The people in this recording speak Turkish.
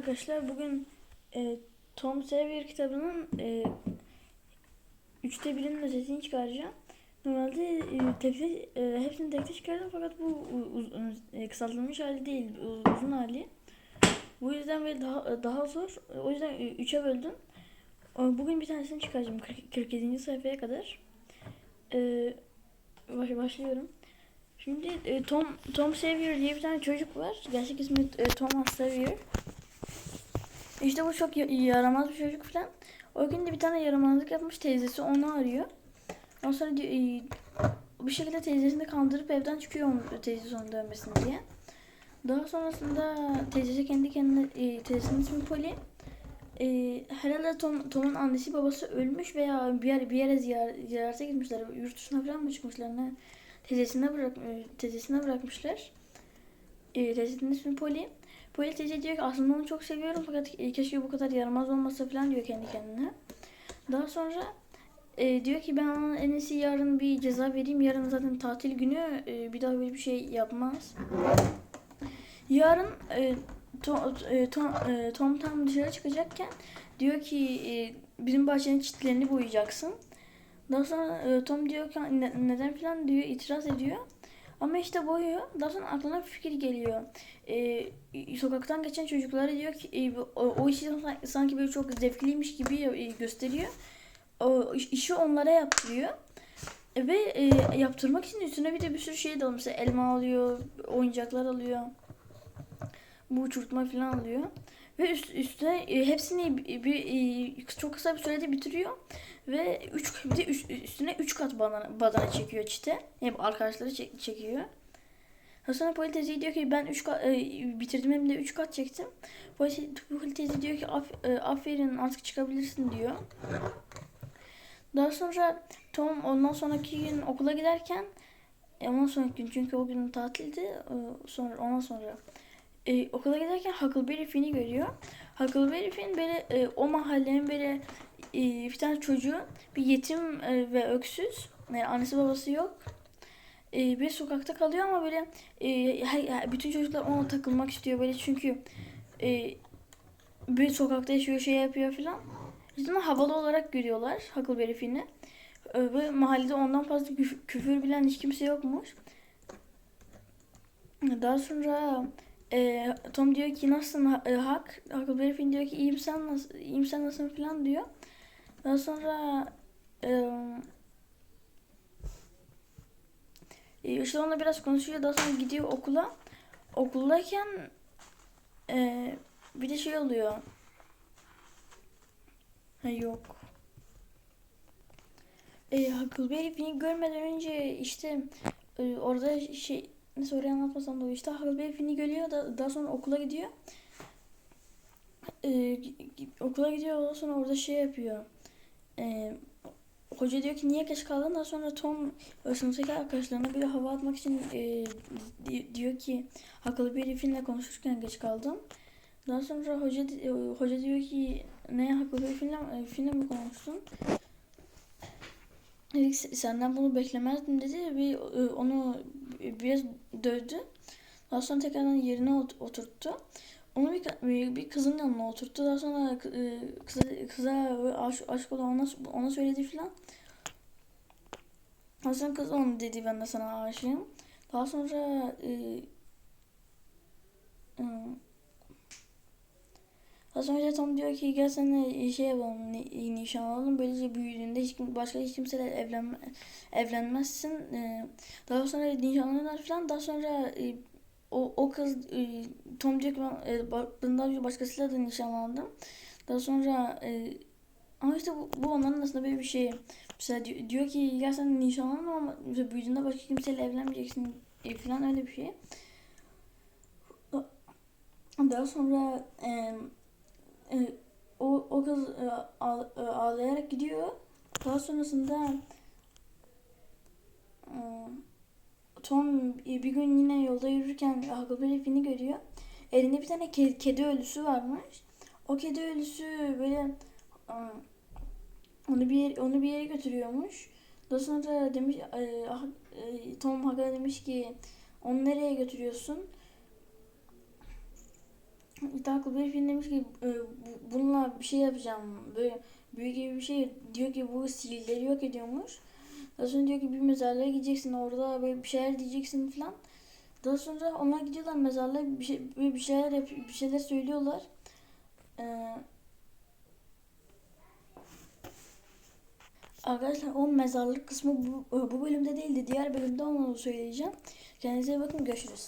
arkadaşlar bugün e, Tom Sawyer kitabının e, üçte birinin özetini çıkaracağım. Normalde e, tek, e, hepsini tek tek çıkardım fakat bu uz- e, kısaltılmış hali değil, uzun hali. Bu yüzden böyle daha daha zor. O yüzden e, üçe böldüm. Bugün bir tanesini çıkaracağım 40 47. sayfaya kadar. E, baş- başlıyorum. Şimdi e, Tom Tom Sawyer diye bir tane çocuk var. Gerçek ismi e, Thomas Sawyer. İşte bu çok ya- yaramaz bir çocuk falan. O gün de bir tane yaramazlık yapmış teyzesi onu arıyor. Ondan sonra bir şekilde teyzesini kandırıp evden çıkıyor teyzesi onu dövmesin diye. Daha sonrasında teyzesi kendi kendine teyzesinin ismi Polly. E, herhalde Tom, Tom'un annesi babası ölmüş veya bir yer bir yere ziyar, ziyarete gitmişler. Yurt dışına falan mı çıkmışlar ne? Teyzesine bırak teyzesine bırakmışlar. Teyzesinin ismi Polly. Polly teyze diyor ki aslında onu çok seviyorum fakat keşke bu kadar yaramaz olmasa falan diyor kendi kendine. Daha sonra e, diyor ki ben ona en iyisi yarın bir ceza vereyim. Yarın zaten tatil günü e, bir daha böyle bir şey yapmaz. Yarın e, Tom, e, Tom, e, Tom tam dışarı çıkacakken diyor ki e, bizim bahçenin çitlerini boyayacaksın. Daha sonra e, Tom diyor ki "Ne- neden falan diyor itiraz ediyor. Ama işte boyuyor. Daha sonra aklına bir fikir geliyor. E, sokaktan geçen çocuklara diyor ki o, o işi san- sanki böyle çok zevkliymiş gibi e, gösteriyor. O iş- işi onlara yaptırıyor. E, Ve e, yaptırmak için üstüne bir de bir sürü şey de alıyor. Elma alıyor, oyuncaklar alıyor. Bu uçurtma falan alıyor. Ve üst, üstüne e, hepsini bir, bir, e, çok kısa bir sürede bitiriyor. Ve üç, bir de üst- üstüne 3 kat badana, badana çekiyor çite. Hep arkadaşları çek- çekiyor. Sonra Poli teyze diyor ki ben 3 kat e, bitirdim hem de 3 kat çektim. Poli, teyze diyor ki "Af- e, aferin artık çıkabilirsin diyor. Daha sonra Tom ondan sonraki gün okula giderken e, ondan sonraki gün çünkü o gün tatildi sonra ondan sonra e, okula giderken Huckleberry Finn'i görüyor. Huckleberry Finn böyle e, o mahallenin böyle e, bir tane çocuğu bir yetim e, ve öksüz e, annesi babası yok. E, bir sokakta kalıyor ama böyle e, her- bütün çocuklar ona takılmak istiyor böyle çünkü e, bir sokakta yaşıyor şey yapıyor filan. Cidden havalı olarak görüyorlar Huckleberry Finn'i. E, ve mahallede ondan fazla küf- küfür bilen hiç kimse yokmuş. Daha sonra e, Tom diyor ki nasılsın e, Huck? Huckleberry Finn diyor ki iyiyim sen nasıl, iyiyim sen nasılsın falan diyor. Daha sonra e, e, işte onunla biraz konuşuyor. Daha sonra gidiyor okula. Okuldayken e, bir de şey oluyor. Ha, yok. E, Huckleberry Finn'i görmeden önce işte e, orada şey neyse orayı anlatmasam da olur. işte Huckleberry Finn'i görüyor da daha sonra okula gidiyor. E, gi- gi- okula gidiyor ondan sonra orada şey yapıyor. E, hoca diyor ki niye geç kaldın? Daha sonra Tom e, sınıftaki arkadaşlarına bir hava atmak için e, di- diyor ki Huckleberry Finn'le konuşurken geç kaldım. Daha sonra hoca e, hoca diyor ki ne Huckleberry Finn'le Finn'le mi konuştun? Dedik "Se- senden bunu beklemezdim dedi ve onu biraz dövdü. Daha sonra tekrardan yerine ot- oturttu. Onu bir, bir kızın yanına oturttu. Daha sonra e, kıza, kıza aşk, aşk olan ona, ona söyledi filan. Daha sonra kız onu dedi ben de sana aşığım. Daha sonra e, e, sonra işte Tom diyor ki gel seninle şey yapalım, ni- nişan alalım. Böylece büyüdüğünde hiç, başka hiç kimseyle evlenme, evlenmezsin. Ee, daha sonra nişanlanırlar falan. Daha sonra e, o, o kız e, Tom diyor ki ben e, bundan önce başkasıyla da nişanlandım. Daha sonra e, ama işte bu, bu onların aslında böyle bir şey. Mesela diyor, diyor ki gel sen nişanlanma ama mesela büyüdüğünde başka kimseyle evlenmeyeceksin e, falan öyle bir şey. Daha sonra e, e, o, o kız e, e, ağlayarak gidiyor. Daha sonrasında Tom bir gün yine yolda yürürken Huckleberry Finn'i görüyor. Elinde bir tane ke- kedi ölüsü varmış. O kedi ölüsü böyle onu bir yer- onu bir yere götürüyormuş. Daha sonra demiş ah- e, Tom Huck'a demiş ki onu nereye götürüyorsun? Bir film demiş ki e, bu- bununla bir şey yapacağım. Böyle büyük gibi bir şey diyor ki bu sihirleri yok ediyormuş. Daha sonra diyor ki bir mezarlığa gideceksin orada böyle bir şeyler diyeceksin falan. Daha sonra onlar gidiyorlar mezarlığa bir, şey, böyle bir şeyler yap, bir şeyler söylüyorlar. Ee, arkadaşlar o mezarlık kısmı bu, bu bölümde değildi. Diğer bölümde onu söyleyeceğim. Kendinize bakın görüşürüz.